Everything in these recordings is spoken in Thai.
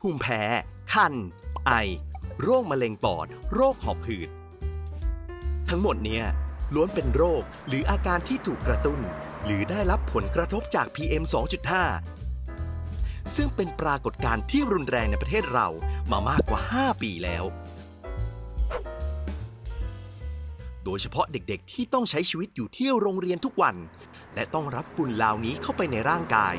ภูมิแพ้ คัน ไอ โรคมะเร็งปอด โรคหอบหืด ทั้งหมดเนี่ยล้วนเป็นโรคหรืออาการที่ถูกกระตุ้น หรือได้รับผลกระทบจาก PM 2.5 ซึ่งเป็นปรากฏการณ์ที่รุนแรงในประเทศเรามามากกว่า 5 ปีแล้ว โดยเฉพาะเด็กๆ ที่ต้องใช้ชีวิตอยู่ที่โรงเรียนทุกวัน และต้องรับฝุ่นเหล่านี้เข้าไปในร่างกาย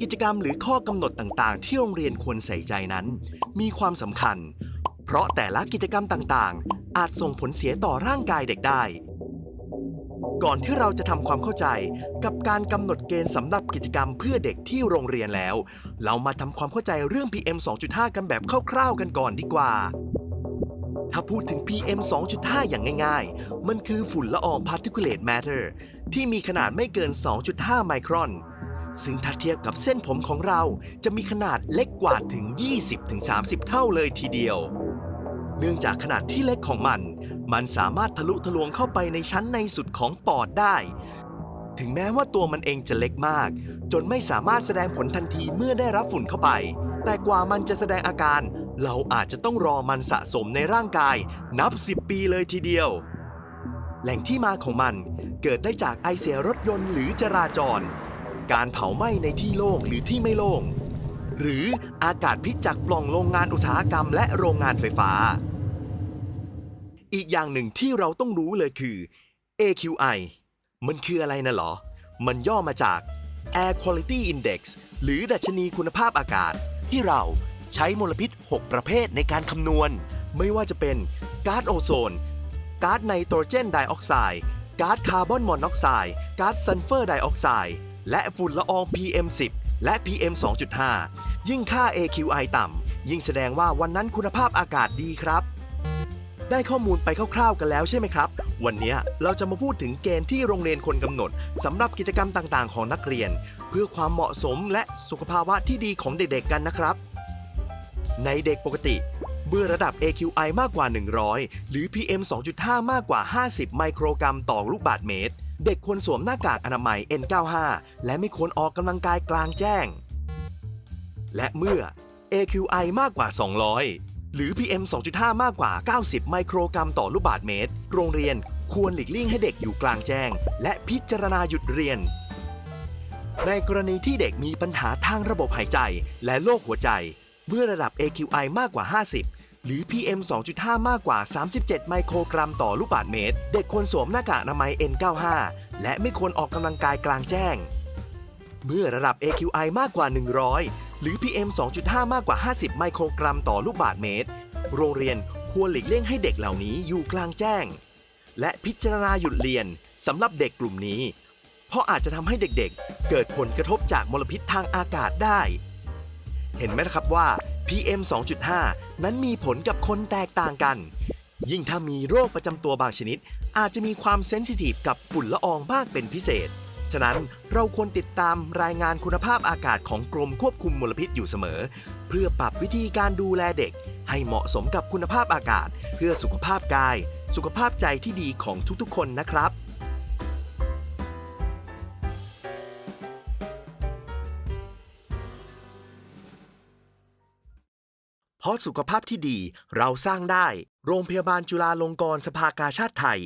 กิจกรรมหรือข้อกำหนดต่างๆ ที่โรงเรียนควรใส่ใจนั้น มีความสำคัญ เพราะแต่ละกิจกรรมต่างๆ อาจส่งผลเสียต่อร่างกายเด็กได้ ก่อนที่เราจะทำความเข้าใจกับการกำหนดเกณฑ์สำหรับกิจกรรมเพื่อเด็กที่โรงเรียนแล้ว เรามาทำความเข้าใจเรื่อง PM 2.5 กันแบบคร่าวๆ กันก่อนดีกว่าถ้าพูดถึง PM 2.5 อย่างง่ายๆ มันคือฝุ่นละออง particulate matter ที่มีขนาดไม่เกิน 2.5 ไมครอน ซึ่งถ้าเทียบกับเส้นผมของเราจะมีขนาดเล็กกว่าถึง 20-30 เท่าเลยทีเดียว เนื่องจากขนาดที่เล็กของมัน มันสามารถทะลุทะลวงเข้าไปในชั้นในสุดของปอดได้ ถึงแม้ว่าตัวมันเองจะเล็กมาก จนไม่สามารถแสดงผลทันทีเมื่อได้รับฝุ่นเข้าไป แต่กว่ามันจะแสดงอาการ เราอาจจะต้องรอมันสะสมในร่างกาย นับ 10 ปีเลยทีเดียวแหล่งที่มาของมันเกิดได้จากไอเสียรถยนต์หรือจราจร การเผาไหม้ในที่โล่งหรือที่ไม่โล่ง หรืออากาศพิษจากปล่องโรงงานอุตสาหกรรมและโรงงานไฟฟ้า อีกอย่างหนึ่งที่เราต้องรู้เลยคือ AQI มันคืออะไรนะหรอ มันย่อมาจาก Air Quality Index หรือดัชนีคุณภาพอากาศ ที่เราใช้มลพิษ 6 ประเภทในการคำนวณ ไม่ว่าจะเป็นก๊าซโอโซน ก๊าซไนโตรเจนไดออกไซด์ ก๊าซคาร์บอนมอนอกไซด์ ก๊าซซัลเฟอร์ไดออกไซด์ และฝุ่นละออง PM10 และ PM 2.5 ยิ่งค่า AQI ต่ำ ยิ่งแสดงว่าวันนั้นคุณภาพอากาศดีครับ ได้ข้อมูลไปคร่าวๆกันแล้วใช่ไหมครับ วันนี้เราจะมาพูดถึงเกณฑ์ที่โรงเรียนคนกำหนดสำหรับกิจกรรมต่างๆ ของนักเรียน เพื่อความเหมาะสมและสุขภาวะที่ดีของเด็กๆกันนะครับ ในเด็กปกติ เมื่อระดับ AQI มากกว่า 100 หรือ PM 2.5 มากกว่า 50 ไมโครกรัมต่อลูกบาศก์เมตร เด็กควรสวมหน้ากากอนามัย N95 และไม่ควรออกกำลังกายกลางแจ้ง และเมื่อ AQI มากกว่า 200 หรือ PM 2.5 มากกว่า 90 ไมโครกรัมต่อลูกบาศก์เมตร โรงเรียนควรหลีกเลี่ยงให้เด็กอยู่กลางแจ้ง และพิจารณาหยุดเรียน ในกรณีที่เด็กมีปัญหาทางระบบหายใจและโรคหัวใจ เมื่อระดับ AQI มากกว่า 50 หรือ PM 2.5 มากกว่า 37 ไมโครกรัมต่อลูกบาศก์เมตร เด็กควรสวมหน้ากากอนามัย N95 และไม่ควรออกกำลังกายกลางแจ้ง เมื่อระดับ AQI มากกว่า 100 หรือ PM 2.5 มากกว่า 50 ไมโครกรัมต่อลูกบาศก์เมตร โรงเรียนควรหลีกเลี่ยงให้เด็กเหล่านี้อยู่กลางแจ้ง และพิจารณาหยุดเรียนสำหรับเด็กกลุ่มนี้ เพราะอาจจะทำให้เด็กๆ เกิดผลกระทบจากมลพิษทางอากาศได้ เห็นไหมล่ะครับว่า PM 2.5 นั้นมีผลกับคนแตกต่างกัน ยิ่งถ้ามีโรคประจำตัวบางชนิด อาจจะมีความเซนซิทีฟกับฝุ่นละอองมากเป็นพิเศษ ฉะนั้นเราควรติดตามรายงานคุณภาพอากาศของกรมควบคุมมลพิษอยู่เสมอ เพื่อปรับวิธีการดูแลเด็ก ให้เหมาะสมกับคุณภาพอากาศ เพื่อสุขภาพกาย สุขภาพใจที่ดีของทุกๆ คนนะครับ เพราะสุขภาพที่ดีเราสร้างได้ โรงพยาบาลจุฬาลงกรณ์สภากาชาติไทย